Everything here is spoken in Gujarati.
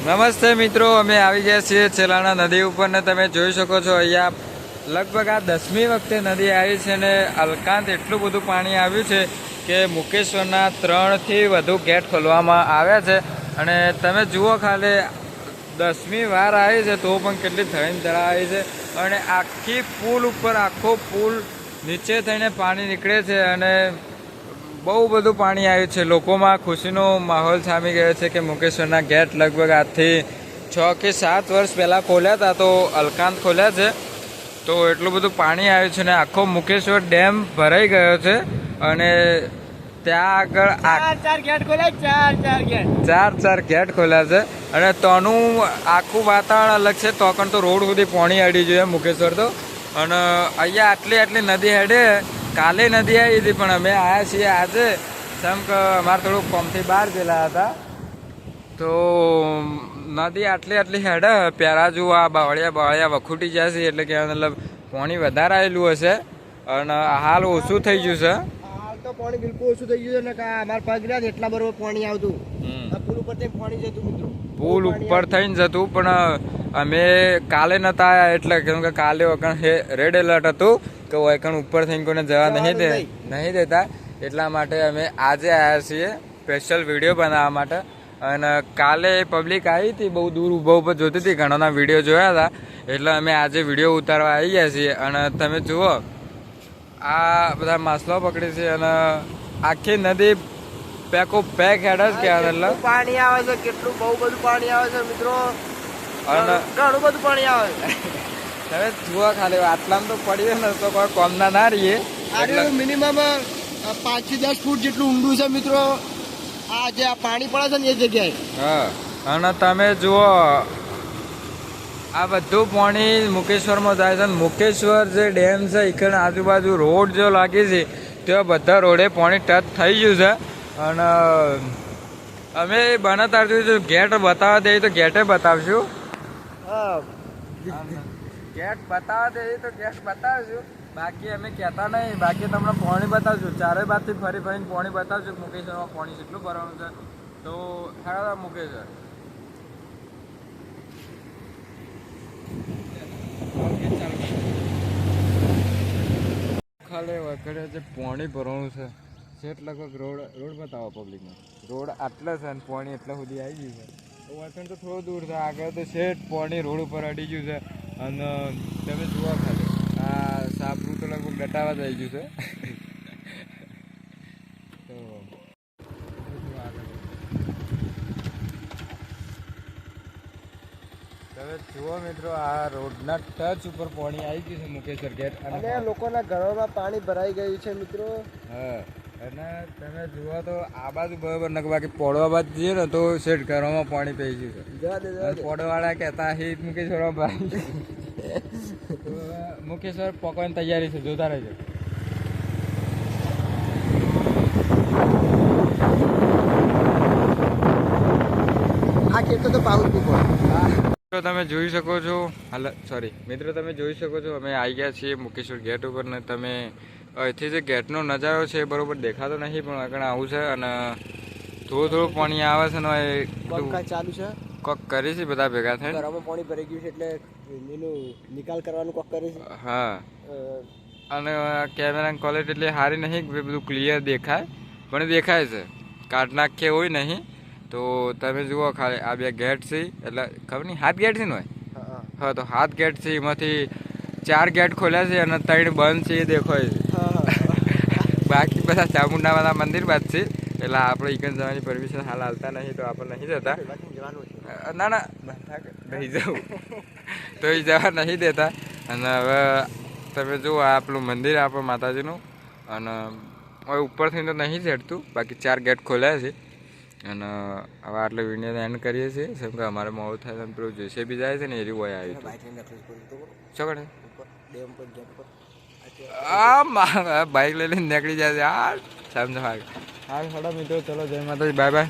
નમસ્તે મિત્રો, અમે આવી ગયા છીએ છેલ્લાના નદી ઉપર ને તમે જોઈ શકો છો, અહીંયા લગભગ આ દસમી વખતે નદી આવી છે ને અલકાંત એટલું બધું પાણી આવ્યું છે કે મુકેશ્વરના ત્રણથી વધુ ગેટ ખોલવામાં આવ્યા છે. અને તમે જુઓ ખાલી, દસમી વાર આવી છે, તો પણ કેટલી થઈને ધરા આવી છે. અને આખી પુલ ઉપર આખો પુલ નીચે થઈને પાણી નીકળે છે અને બહુ બધું પાણી આવ્યું છે. લોકોમાં ખુશીનો માહોલ સામી ગયો છે કે મુકેશ્વરના ગેટ લગભગ આજથી છ કે સાત વર્ષ પહેલાં ખોલ્યા હતા તો અલકાંત ખોલ્યા છે. તો એટલું બધું પાણી આવ્યું છે ને આખો મુકેશ્વર ડેમ ભરાઈ ગયો છે અને ત્યાં આગળ આ ચાર ચાર ગેટ ખોલ્યા ચાર ચાર ગેટ. ચાર ચાર ગેટ ખોલ્યા છે. અને તોનું આખું વાતાવરણ અલગ છે. તો પણ તો રોડ સુધી પાણી અડી જોઈએ મુકેશ્વર તો. અને અહીંયા આટલી આટલી નદી હેડે કાલે નદી આવી હતી, પણ અમે આવ્યા છીએ આજે. જેમ અમારે થોડુંક કોમથી બહાર ગયેલા હતા. તો નદી આટલી આટલી હેડે પેરાજુ આ બાવળિયા બાવળિયા વખૂટી જશે, એટલે કે મતલબ પાણી વધારે આવેલું હશે. અને હાલ ઓછું થઈ ગયું છે. પાણી બિલકુલ ઓછું થઈ ગયું છે ને અમારા પગ રહ્યા એટલા બરોબર પાણી આવતું. આ પુલ ઉપરથી પાણી જતું મિત્રો. પુલ ઉપર થઈને જતું પણ અમે કાલે નતા આવ્યા એટલે કેમ કે કાલે વખણ રેડ એલર્ટ હતું કે વખણ ઉપર થઈને કોઈને જવા નહીં દે નહીં. દેતા. એટલા માટે અમે આજે આવ્યા છીએ સ્પેશિયલ વીડિયો બનાવવા માટે. અને કાલે પબ્લિક આવી હતી બહુ દૂર ઊભા ઊભા જોતી હતી ઘણાના વીડિયો જોયા હતા. એટલે અમે આજે વીડિયો ઉતારવા આવી ગયા છીએ. અને તમે જુઓ આ બધા માછલો પકડી છે અને આખી નદી પેકો પેક હેડ જ કહેવાય એટલે. પાણી આવે છે કેટલું બહુ બધું પાણી આવે છે મિત્રો. અને ઘણું બધું પાણી આવે છે. હવે જુઓ ખાલી આટલામાં તો પડીએ ને તો કોઈ કોમના ના રહીએ. મિનિમમ પાંચથી દસ ફૂટ જેટલું ઊંડું છે મિત્રો. આ જે આ પાણી પડે છે ને એ જગ્યાએ. હા. અને તમે જુઓ આ બધું પાણી મુકેશ્વરમાં જાય છે. અને મુકેશ્વર જે ડેમ છે એકણ આજુબાજુ રોડ જો લાગે છે ત્યાં બધા રોડે પાણી ટચ થઈ ગયું છે. અને અમે બને તાર સુધી ગેટ બતાવવા દઈએ તો ગેટે બતાવશું. ગેટ બતાવવા દઈએ તો ગેટ બતાવશું. બાકી અમે કહેતા નહીં. બાકી તમને પાણી બતાવશું. ચારે બાજુથી ફરી ફરીને પાણી બતાવશું મુકેશ્વરમાં પાણી કેટલું ભરવાનું છે. તો ખરા મુકેશ્વર ખાલી વખતે જે પાણી ભરવાનું છે સેટ લગભગ રોડ રોડ બતાવો પબ્લિકને રોડ આટલા છે અને પાણી એટલા સુધી આવી ગયું છે. તો વચન તો થોડું દૂર છે, આગળ તો સેટ પાણી રોડ ઉપર અડી ગયું છે અને તમે જોવા ખાલી. આ સાપરું તો લગભગ ડટાવા જ આવી ગયું છે તો જુઓ આગળ. તમે જુઓ મિત્રો આ રોડના ટચ ઉપર પાણી આવી ગયું છે મુકેશ્વર ગેટ અને લોકોના ઘરોમાં પાણી ભરાઈ ગયું છે મિત્રો. હા અને તમે જુઓ તો આ બાજુ બરોબર નક બાકી પોડવા બાજુ જઈએ ને તો શેઠ ઘરોમાં પાણી પી ગયું છે. પોડવાળા કહેતા હિત મુકેશ્વર ભાઈ. મુકેશ્વર પકવાની તૈયારી છે જોતા રહેજો. આ ખેતર તો પાઉસ પીપળ મિત્રો તમે જોઈ શકો છો. હાલ સોરી મિત્રો તમે જોઈ શકો છો અમે આવી ગયા છીએ મુકેશ્વર ગેટ ઉપર ને તમે અહીંથી જે ગેટનો નજારો છે એ બરોબર દેખાતો નથી પણ આગળ આવું છે અને થોડું થોડું પાણી આવે છે ને ચાલુ છે. કોક કરી છે બધા ભેગા થઈ ઘરમાં પાણી ભરાઈ ગયું છે એટલે એનું નિકાલ કરવાનું કોક કરે છે. હા. અને કેમેરાની ક્વોલિટી એટલી સારી નહીં બધું ક્લિયર દેખાય પણ દેખાય છે. કાટ નાખીએ હોય નહીં. તો તમે જુઓ ખાલી આ બે ગેટ છે એટલે ખબર નહીં હાથ ગેટ છે ને હોય હા, તો હાથ ગેટ છે એમાંથી ચાર ગેટ ખોલ્યા છે અને ત્રણ બંધ છે એ દેખાય છે. બાકી બધા ચામુંડાવાળા મંદિર બાદ છે એટલે આપણે ઈકન જવાની પરમિશન હાલ હાલતા નહીં તો આપણે નહીં જતા. ના ના નહીં જવું. તો એ જવા નહીં દેતા. અને હવે તમે જુઓ આ આપણું મંદિર આપણે માતાજીનું. અને ઉપરથી તો નહીં ચડતું બાકી ચાર ગેટ ખોલ્યા છે. અને હવે આટલો વીડિયો એન્ડ કરીએ છીએ. જેમ કે અમારે મોડું થાય છે પેલું જોઈશે બી જાય છે ને એરી હોય આવી બાઈક મા બાઇક લઈ લઈને નીકળી જાય છે. આ સમજો હાલ. હાલ હડો મિત્રો ચલો જય માતાજી. Bye bye.